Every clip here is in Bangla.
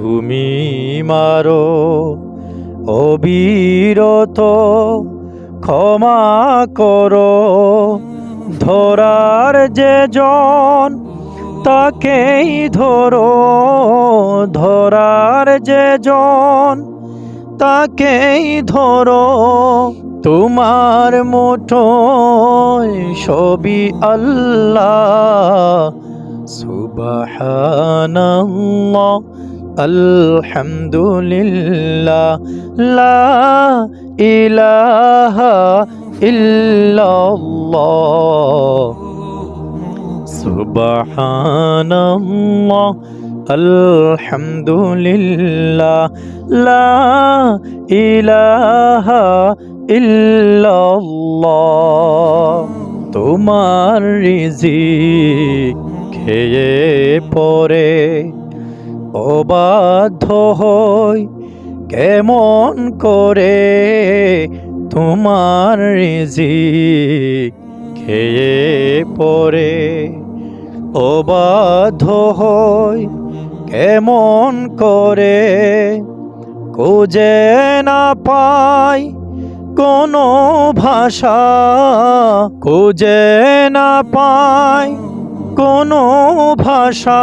তুমি মারো অবিরত, ক্ষমা করো। ধরার যে জন তাকেই ধরো। ধরার যে জন তাকেই ধরো। তোমার মুঠোয় সবই আল্লাহ, সুবহানাল্লাহ। আলহামদুলিল্লাহ লা ইলাহা ইল্লাল্লাহ। সুবহানাল্লাহ আলহামদুলিল্লাহ লা ইলাহা ইল্লাল্লাহ। তোমার রিজিক খেয়ে পরে অবাধ্য হই কেমন করে তোমার রিজিক খেয়ে পরে অবাধ্য হই কেমন করে খুঁজে না পাই কোনো ভাষা। খুঁজে না পাই কোনো ভাষা।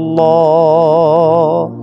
الله